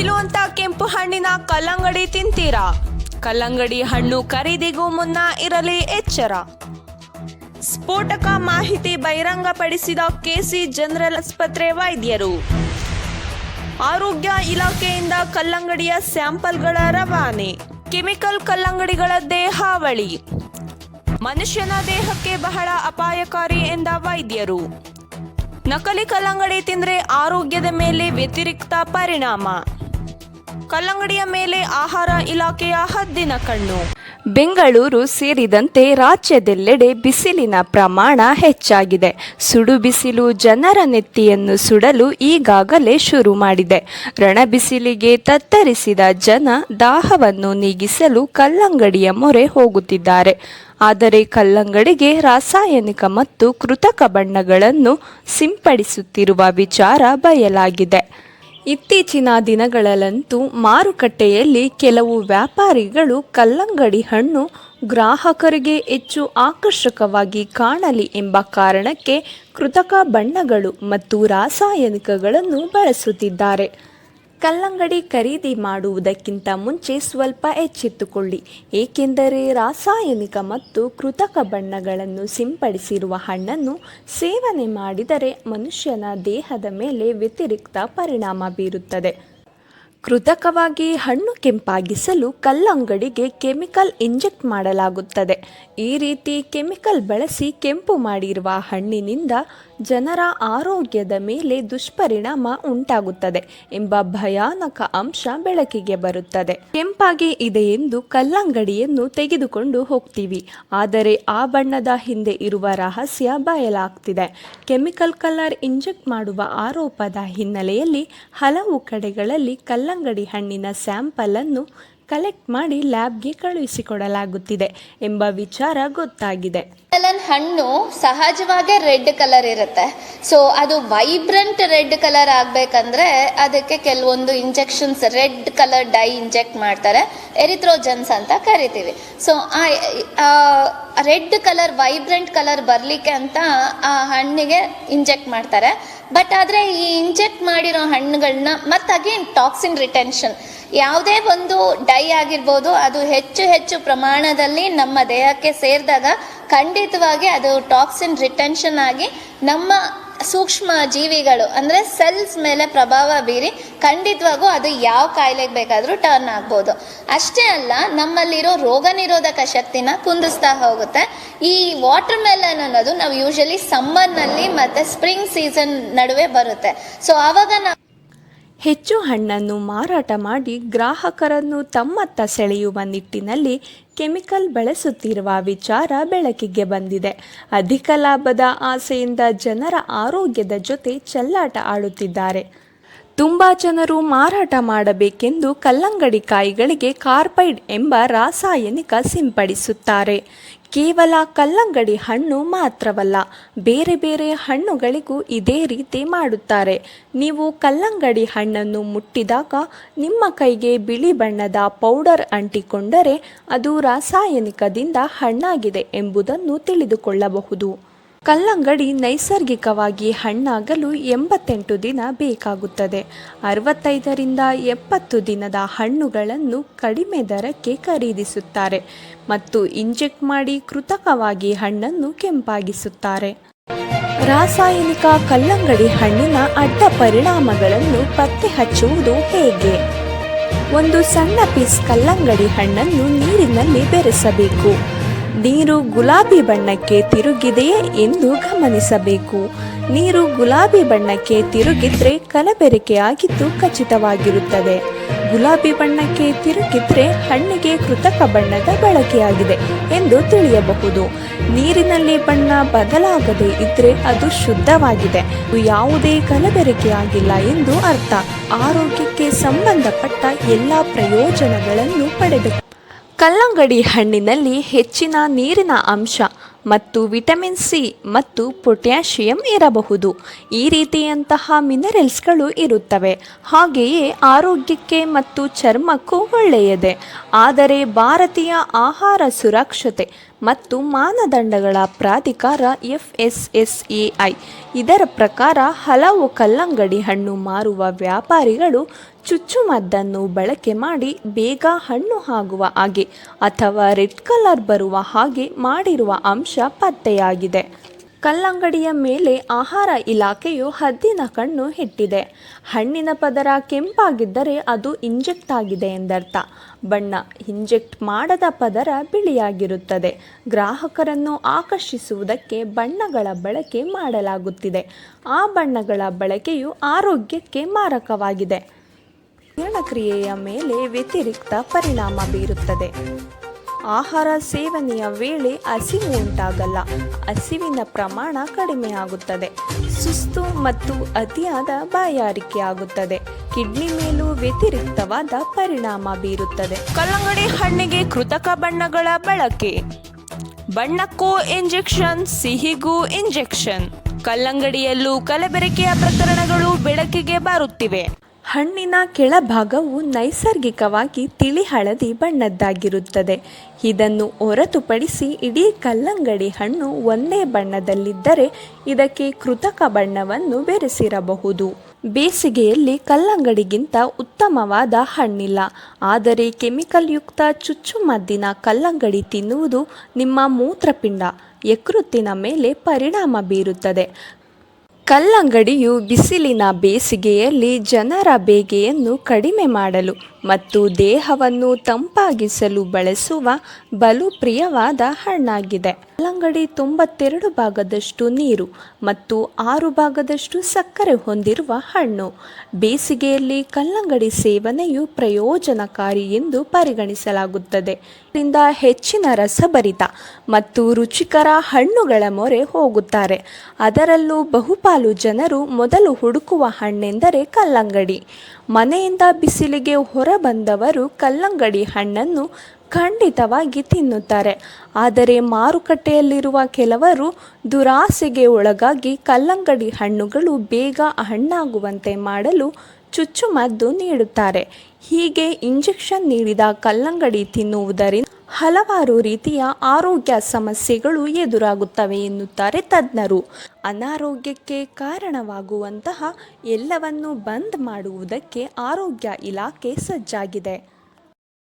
ಬಿಸಿಲು ಅಂತ ಕೆಂಪು ಹಣ್ಣಿನ ಕಲ್ಲಂಗಡಿ ತಿಂತೀರಾ? ಕಲ್ಲಂಗಡಿ ಹಣ್ಣು ಖರೀದಿಗೂ ಮುನ್ನ ಇರಲಿ ಎಚ್ಚರ. ಸ್ಫೋಟಕ ಮಾಹಿತಿ ಬಹಿರಂಗಪಡಿಸಿದ ಕೆಸಿ ಜನರಲ್ ಆಸ್ಪತ್ರೆ ವೈದ್ಯರು. ಆರೋಗ್ಯ ಇಲಾಖೆಯಿಂದ ಕಲ್ಲಂಗಡಿಯ ಸ್ಯಾಂಪಲ್ಗಳ ರವಾನೆ. ಕೆಮಿಕಲ್ ಕಲ್ಲಂಗಡಿಗಳ ದೇಹಾವಳಿ. ಮನುಷ್ಯನ ದೇಹಕ್ಕೆ ಬಹಳ ಅಪಾಯಕಾರಿ ಎಂದ ವೈದ್ಯರು. ನಕಲಿ ಕಲ್ಲಂಗಡಿ ತಿಂದ್ರೆ ಆರೋಗ್ಯದ ಮೇಲೆ ವ್ಯತಿರಿಕ್ತ ಪರಿಣಾಮ. ಕಲ್ಲಂಗಡಿಯ ಮೇಲೆ ಆಹಾರ ಇಲಾಖೆಯ ಹದ್ದಿನ ಕಣ್ಣು. ಬೆಂಗಳೂರು ಸೇರಿದಂತೆ ರಾಜ್ಯದೆಲ್ಲೆಡೆ ಬಿಸಿಲಿನ ಪ್ರಮಾಣ ಹೆಚ್ಚಾಗಿದೆ. ಸುಡು ಬಿಸಿಲು ಜನರ ನೆತ್ತಿಯನ್ನು ಸುಡಲು ಈಗಾಗಲೇ ಶುರು ಮಾಡಿದೆ. ರಣಬಿಸಿಲಿಗೆ ತತ್ತರಿಸಿದ ಜನ ದಾಹವನ್ನು ನೀಗಿಸಲು ಕಲ್ಲಂಗಡಿಯ ಮೊರೆ ಹೋಗುತ್ತಿದ್ದಾರೆ. ಆದರೆ ಕಲ್ಲಂಗಡಿಗೆ ರಾಸಾಯನಿಕ ಮತ್ತು ಕೃತಕ ಬಣ್ಣಗಳನ್ನು ಸಿಂಪಡಿಸುತ್ತಿರುವ ವಿಚಾರ ಬಯಲಾಗಿದೆ. ಇತ್ತೀಚಿನ ದಿನಗಳಲ್ಲಂತೂ ಮಾರುಕಟ್ಟೆಯಲ್ಲಿ ಕೆಲವು ವ್ಯಾಪಾರಿಗಳು ಕಲ್ಲಂಗಡಿ ಹಣ್ಣು ಗ್ರಾಹಕರಿಗೆ ಹೆಚ್ಚು ಆಕರ್ಷಕವಾಗಿ ಕಾಣಲಿ ಎಂಬ ಕಾರಣಕ್ಕೆ ಕೃತಕ ಬಣ್ಣಗಳು ಮತ್ತು ರಾಸಾಯನಿಕಗಳನ್ನು ಬಳಸುತ್ತಿದ್ದಾರೆ. ಕಲ್ಲಂಗಡಿ ಖರೀದಿ ಮಾಡುವುದಕ್ಕಿಂತ ಮುಂಚೆ ಸ್ವಲ್ಪ ಎಚ್ಚೆತ್ತುಕೊಳ್ಳಿ. ಏಕೆಂದರೆ ರಾಸಾಯನಿಕ ಮತ್ತು ಕೃತಕ ಬಣ್ಣಗಳನ್ನು ಸಿಂಪಡಿಸಿರುವ ಹಣ್ಣನ್ನು ಸೇವನೆ ಮಾಡಿದರೆ ಮನುಷ್ಯನ ದೇಹದ ಮೇಲೆ ವ್ಯತಿರಿಕ್ತ ಪರಿಣಾಮ ಬೀರುತ್ತದೆ. ಕೃತಕವಾಗಿ ಹಣ್ಣು ಕೆಂಪಾಗಿಸಲು ಕಲ್ಲಂಗಡಿಗೆ ಕೆಮಿಕಲ್ ಇಂಜೆಕ್ಟ್ ಮಾಡಲಾಗುತ್ತದೆ. ಈ ರೀತಿ ಕೆಮಿಕಲ್ ಬಳಸಿ ಕೆಂಪು ಮಾಡಿರುವ ಹಣ್ಣಿನಿಂದ ಜನರ ಆರೋಗ್ಯದ ಮೇಲೆ ದುಷ್ಪರಿಣಾಮ ಉಂಟಾಗುತ್ತದೆ ಎಂಬ ಭಯಾನಕ ಅಂಶ ಬೆಳಕಿಗೆ ಬರುತ್ತದೆ. ಕೆಂಪಾಗಿ ಇದೆ ಎಂದು ಕಲ್ಲಂಗಡಿಯನ್ನು ತೆಗೆದುಕೊಂಡು ಹೋಗ್ತೀವಿ. ಆದರೆ ಆ ಬಣ್ಣದ ಹಿಂದೆ ಇರುವ ರಹಸ್ಯ ಬಯಲಾಗ್ತಿದೆ. ಕೆಮಿಕಲ್ ಕಲರ್ ಇಂಜೆಕ್ಟ್ ಮಾಡುವ ಆರೋಪದ ಹಿನ್ನೆಲೆಯಲ್ಲಿ ಹಲವು ಕಡೆಗಳಲ್ಲಿ ಕಲ್ಲಂಗಡಿ ಹಣ್ಣಿನ ಸ್ಯಾಂಪಲ್ ಅನ್ನು ಕಲೆಕ್ಟ್ ಮಾಡಿ ಲ್ಯಾಬ್ಗೆ ಕಳುಹಿಸಿಕೊಡಲಾಗುತ್ತಿದೆ ಎಂಬ ವಿಚಾರ ಗೊತ್ತಾಗಿದೆ. ಮೆಲನ್ ಹಣ್ಣು ಸಹಜವಾಗೇ ರೆಡ್ ಕಲರ್ ಇರುತ್ತೆ. ಸೊ ಅದು ವೈಬ್ರೆಂಟ್ ರೆಡ್ ಕಲರ್ ಆಗಬೇಕಂದ್ರೆ ಅದಕ್ಕೆ ಕೆಲವೊಂದು injections red colour dye inject ಮಾಡ್ತಾರೆ. ಎರಿಥ್ರೋಜನ್ಸ್ ಅಂತ ಕರಿತೀವಿ. ಸೊ ಆ ರೆಡ್ ಕಲರ್ ವೈಬ್ರೆಂಟ್ ಕಲರ್ ಬರಲಿಕ್ಕೆ ಅಂತ ಆ ಹಣ್ಣಿಗೆ ಇಂಜೆಕ್ಟ್ ಮಾಡ್ತಾರೆ. ಬಟ್ ಆದರೆ ಈ ಇಂಜೆಕ್ಟ್ ಮಾಡಿರೋ ಹಣ್ಣುಗಳನ್ನ ಮತ್ತು ಅಗೇನ್ ಟಾಕ್ಸಿನ್ ರಿಟೆನ್ಷನ್ ಯಾವುದೇ ಒಂದು ಡೈ ಆಗಿರ್ಬೋದು, ಅದು ಹೆಚ್ಚು ಹೆಚ್ಚು ಪ್ರಮಾಣದಲ್ಲಿ ನಮ್ಮ ದೇಹಕ್ಕೆ ಸೇರಿದಾಗ ಖಂಡಿತವಾಗಿ ಅದು ಟಾಕ್ಸಿನ್ ರಿಟೆನ್ಷನ್ ಆಗಿ ನಮ್ಮ ಸೂಕ್ಷ್ಮ ಜೀವಿಗಳು ಅಂದರೆ ಸೆಲ್ಸ್ ಮೇಲೆ ಪ್ರಭಾವ ಬೀರಿ ಖಂಡಿತವಾಗೂ ಅದು ಯಾವ ಕಾಯಿಲೆಗೆ ಬೇಕಾದರೂ ಟರ್ನ್ ಆಗ್ಬೋದು. ಅಷ್ಟೇ ಅಲ್ಲ, ನಮ್ಮಲ್ಲಿರೋ ರೋಗ ನಿರೋಧಕ ಶಕ್ತಿನ ಕುಂದಿಸ್ತಾ ಹೋಗುತ್ತೆ. ಈ ವಾಟರ್ ಮೆಲನ್ ಅನ್ನೋದು ನಾವು ಯೂಶಲಿ ಸಮ್ಮರ್ನಲ್ಲಿ ಮತ್ತು ಸ್ಪ್ರಿಂಗ್ ಸೀಸನ್ ನಡುವೆ ಬರುತ್ತೆ. ಸೊ ಆವಾಗ ನಾವು ಹೆಚ್ಚು ಹಣ್ಣನ್ನು ಮಾರಾಟ ಮಾಡಿ ಗ್ರಾಹಕರನ್ನು ತಮ್ಮತ್ತ ಸೆಳೆಯುವ ನಿಟ್ಟಿನಲ್ಲಿ ಕೆಮಿಕಲ್ ಬಳಸುತ್ತಿರುವ ವಿಚಾರ ಬೆಳಕಿಗೆ ಬಂದಿದೆ. ಅಧಿಕ ಲಾಭದ ಆಸೆಯಿಂದ ಜನರ ಆರೋಗ್ಯದ ಜೊತೆ ಚೆಲ್ಲಾಟ ಆಡುತ್ತಿದ್ದಾರೆ. ತುಂಬ ಜನರು ಮಾರಾಟ ಮಾಡಬೇಕೆಂದು ಕಲ್ಲಂಗಡಿ ಕಾಯಿಗಳಿಗೆ ಕಾರ್ಪೈಡ್ ಎಂಬ ರಾಸಾಯನಿಕ ಸಿಂಪಡಿಸುತ್ತಾರೆ. ಕೇವಲ ಕಲ್ಲಂಗಡಿ ಹಣ್ಣು ಮಾತ್ರವಲ್ಲ, ಬೇರೆ ಬೇರೆ ಹಣ್ಣುಗಳಿಗೂ ಇದೇ ರೀತಿ ಮಾಡುತ್ತಾರೆ. ನೀವು ಕಲ್ಲಂಗಡಿ ಹಣ್ಣನ್ನು ಮುಟ್ಟಿದಾಗ ನಿಮ್ಮ ಕೈಗೆ ಬಿಳಿ ಬಣ್ಣದ ಪೌಡರ್ ಅಂಟಿಕೊಂಡರೆ ಅದು ರಾಸಾಯನಿಕದಿಂದ ಹಣ್ಣಾಗಿದೆ ಎಂಬುದನ್ನು ತಿಳಿದುಕೊಳ್ಳಬಹುದು. ಕಲ್ಲಂಗಡಿ ನೈಸರ್ಗಿಕವಾಗಿ ಹಣ್ಣಾಗಲು ಎಂಬತ್ತೆಂಟು ದಿನ ಬೇಕಾಗುತ್ತದೆ. ಅರವತ್ತೈದರಿಂದ ಎಪ್ಪತ್ತು ದಿನದ ಹಣ್ಣುಗಳನ್ನು ಕಡಿಮೆ ದರಕ್ಕೆ ಖರೀದಿಸುತ್ತಾರೆ ಮತ್ತು ಇಂಜೆಕ್ಟ್ ಮಾಡಿ ಕೃತಕವಾಗಿ ಹಣ್ಣನ್ನು ಕೆಂಪಾಗಿಸುತ್ತಾರೆ. ರಾಸಾಯನಿಕ ಕಲ್ಲಂಗಡಿ ಹಣ್ಣಿನ ಅಡ್ಡ ಪರಿಣಾಮಗಳನ್ನು ಪತ್ತೆ ಹಚ್ಚುವುದು ಹೇಗೆ? ಒಂದು ಸಣ್ಣ ಪೀಸ್ ಕಲ್ಲಂಗಡಿ ಹಣ್ಣನ್ನು ನೀರಿನಲ್ಲಿ ಬೆರೆಸಬೇಕು. ನೀರು ಗುಲಾಬಿ ಬಣ್ಣಕ್ಕೆ ತಿರುಗಿದೆಯೇ ಎಂದು ಗಮನಿಸಬೇಕು. ನೀರು ಗುಲಾಬಿ ಬಣ್ಣಕ್ಕೆ ತಿರುಗಿದ್ರೆ ಕಲಬೆರಕೆ ಆಗಿದ್ದು ಖಚಿತವಾಗಿರುತ್ತದೆ. ಗುಲಾಬಿ ಬಣ್ಣಕ್ಕೆ ತಿರುಗಿದ್ರೆ ಹಣ್ಣಿಗೆ ಕೃತಕ ಬಣ್ಣದ ಬಳಕೆಯಾಗಿದೆ ಎಂದು ತಿಳಿಯಬಹುದು. ನೀರಿನಲ್ಲಿ ಬಣ್ಣ ಬದಲಾಗದೆ ಇದ್ರೆ ಅದು ಶುದ್ಧವಾಗಿದೆ. ಯಾವುದೇ ಕಲಬೆರಕೆ ಆಗಿಲ್ಲ ಎಂದು ಅರ್ಥ. ಆರೋಗ್ಯಕ್ಕೆ ಸಂಬಂಧಪಟ್ಟ ಎಲ್ಲ ಪ್ರಯೋಜನಗಳನ್ನು ಪಡೆದ ಕಲ್ಲಂಗಡಿ ಹಣ್ಣಿನಲ್ಲಿ ಹೆಚ್ಚಿನ ನೀರಿನ ಅಂಶ ಮತ್ತು ವಿಟಮಿನ್ ಸಿ ಮತ್ತು ಪೊಟ್ಯಾಷಿಯಂ ಇರಬಹುದು. ಈ ರೀತಿಯಂತಹ ಮಿನರಲ್ಸ್ಗಳು ಇರುತ್ತವೆ. ಹಾಗೆಯೇ ಆರೋಗ್ಯಕ್ಕೆ ಮತ್ತು ಚರ್ಮಕ್ಕೂ ಒಳ್ಳೆಯದೇ. ಆದರೆ ಭಾರತೀಯ ಆಹಾರ ಸುರಕ್ಷತೆ ಮತ್ತು ಮಾನದಂಡಗಳ ಪ್ರಾಧಿಕಾರ F S S A I ಇದರ ಪ್ರಕಾರ ಹಲವು ಕಲ್ಲಂಗಡಿ ಹಣ್ಣು ಮಾರುವ ವ್ಯಾಪಾರಿಗಳು ಚುಚ್ಚುಮದ್ದನ್ನು ಬಳಕೆ ಮಾಡಿ ಬೇಗ ಹಣ್ಣು ಆಗುವ ಹಾಗೆ ಅಥವಾ ರೆಡ್ ಕಲರ್ ಬರುವ ಹಾಗೆ ಮಾಡಿರುವ ಅಂಶ ಪತ್ತೆಯಾಗಿದೆ. ಕಲ್ಲಂಗಡಿಯ ಮೇಲೆ ಆಹಾರ ಇಲಾಖೆಯು ಹದ್ದಿನ ಕಣ್ಣು ಇಟ್ಟಿದೆ. ಹಣ್ಣಿನ ಪದರ ಕೆಂಪಾಗಿದ್ದರೆ ಅದು ಇಂಜೆಕ್ಟ್ ಆಗಿದೆ ಎಂದರ್ಥ. ಬಣ್ಣ ಇಂಜೆಕ್ಟ್ ಮಾಡದ ಪದರ ಬಿಳಿಯಾಗಿರುತ್ತದೆ. ಗ್ರಾಹಕರನ್ನು ಆಕರ್ಷಿಸುವುದಕ್ಕೆ ಬಣ್ಣಗಳ ಬಳಕೆ ಮಾಡಲಾಗುತ್ತಿದೆ. ಆ ಬಣ್ಣಗಳ ಬಳಕೆಯು ಆರೋಗ್ಯಕ್ಕೆ ಮಾರಕವಾಗಿದೆ. ಜೀರ್ಣಕ್ರಿಯೆಯ ಮೇಲೆ ವ್ಯತಿರಿಕ್ತ ಪರಿಣಾಮ ಬೀರುತ್ತದೆ. ಆಹಾರ ಸೇವನೆಯ ವೇಳೆ ಹಸಿವು ಉಂಟಾಗಲ್ಲ. ಹಸಿವಿನ ಪ್ರಮಾಣ ಕಡಿಮೆಯಾಗುತ್ತದೆ ಸುಸ್ತು ಮತ್ತು ಅತಿಯಾದ ಬಾಯಾರಿಕೆ ಆಗುತ್ತದೆ. ಕಿಡ್ನಿ ಮೇಲೂ ವ್ಯತಿರಿಕ್ತವಾದ ಪರಿಣಾಮ ಬೀರುತ್ತದೆ. ಕಲ್ಲಂಗಡಿ ಹಣ್ಣಿಗೆ ಕೃತಕ ಬಣ್ಣಗಳ ಬಳಕೆ. ಬಣ್ಣಕ್ಕೂ ಇಂಜೆಕ್ಷನ್, ಸಿಹಿಗೂ ಇಂಜೆಕ್ಷನ್. ಕಲ್ಲಂಗಡಿಯಲ್ಲೂ ಕಲಬೆರಕೆಯ ಪ್ರಕರಣಗಳು ಬೆಳಕಿಗೆ ಬರುತ್ತಿವೆ. ಹಣ್ಣಿನ ಕೆಳಭಾಗವು ನೈಸರ್ಗಿಕವಾಗಿ ತಿಳಿ ಹಳದಿ ಬಣ್ಣದ್ದಾಗಿರುತ್ತದೆ. ಇದನ್ನು ಹೊರತುಪಡಿಸಿ ಇಡೀ ಕಲ್ಲಂಗಡಿ ಹಣ್ಣು ಒಂದೇ ಬಣ್ಣದಲ್ಲಿದ್ದರೆ ಇದಕ್ಕೆ ಕೃತಕ ಬಣ್ಣವನ್ನು ಬೆರೆಸಿರಬಹುದು. ಬೇಸಿಗೆಯಲ್ಲಿ ಕಲ್ಲಂಗಡಿಗಿಂತ ಉತ್ತಮವಾದ ಹಣ್ಣಿಲ್ಲ. ಆದರೆ ಕೆಮಿಕಲ್ ಯುಕ್ತ ಚುಚ್ಚುಮದ್ದಿನ ಕಲ್ಲಂಗಡಿ ತಿನ್ನುವುದು ನಿಮ್ಮ ಮೂತ್ರಪಿಂಡ. ಯಕೃತ್ತಿನ ಮೇಲೆ ಪರಿಣಾಮ ಬೀರುತ್ತದೆ. ಕಲ್ಲಂಗಡಿಯು ಬಿಸಿಲಿನ ಬೇಸಿಗೆಯಲ್ಲಿ ಜನರ ಬೇಗೆಯನ್ನು ಕಡಿಮೆ ಮಾಡಲು ಮತ್ತು ದೇಹವನ್ನು ತಂಪಾಗಿಸಲು ಬಳಸುವ ಬಲು ಪ್ರಿಯವಾದ ಹಣ್ಣಾಗಿದೆ. ಕಲ್ಲಂಗಡಿ ತೊಂಬತ್ತೆರಡು ಭಾಗದಷ್ಟು ನೀರು ಮತ್ತು ಆರು ಭಾಗದಷ್ಟು ಸಕ್ಕರೆ ಹೊಂದಿರುವ ಹಣ್ಣು. ಬೇಸಿಗೆಯಲ್ಲಿ ಕಲ್ಲಂಗಡಿ ಸೇವನೆಯು ಪ್ರಯೋಜನಕಾರಿ ಎಂದು ಪರಿಗಣಿಸಲಾಗುತ್ತದೆ. ಇದರಿಂದ ಹೆಚ್ಚಿನ ರಸಭರಿತ ಮತ್ತು ರುಚಿಕರ ಹಣ್ಣುಗಳ ಮೊರೆ ಹೋಗುತ್ತಾರೆ. ಅದರಲ್ಲೂ ಬಹುಪಾಲು ಜನರು ಮೊದಲು ಹುಡುಕುವ ಹಣ್ಣೆಂದರೆ ಕಲ್ಲಂಗಡಿ. ಮನೆಯಿಂದ ಬಿಸಿಲಿಗೆ ಹೊರಬಂದವರು ಕಲ್ಲಂಗಡಿ ಹಣ್ಣನ್ನು ಖಂಡಿತವಾಗಿ ತಿನ್ನುತ್ತಾರೆ. ಆದರೆ ಮಾರುಕಟ್ಟೆಯಲ್ಲಿರುವ ಕೆಲವರು ದುರಾಸೆಗೆ ಒಳಗಾಗಿ ಕಲ್ಲಂಗಡಿ ಹಣ್ಣುಗಳು ಬೇಗ ಹಣ್ಣಾಗುವಂತೆ ಮಾಡಲು ಚುಚ್ಚುಮದ್ದು ನೀಡುತ್ತಾರೆ. ಹೀಗೆ ಇಂಜೆಕ್ಷನ್ ನೀಡಿದ ಕಲ್ಲಂಗಡಿ ತಿನ್ನುವುದರಿಂದ ಹಲವಾರು ರೀತಿಯ ಆರೋಗ್ಯ ಸಮಸ್ಯೆಗಳು ಎದುರಾಗುತ್ತವೆ ಎನ್ನುತ್ತಾರೆ ತಜ್ಞರು. ಅನಾರೋಗ್ಯಕ್ಕೆ ಕಾರಣವಾಗುವಂತಹ ಎಲ್ಲವನ್ನು ಬಂದ್ ಮಾಡುವುದಕ್ಕೆ ಆರೋಗ್ಯ ಇಲಾಖೆ ಸಜ್ಜಾಗಿದೆ.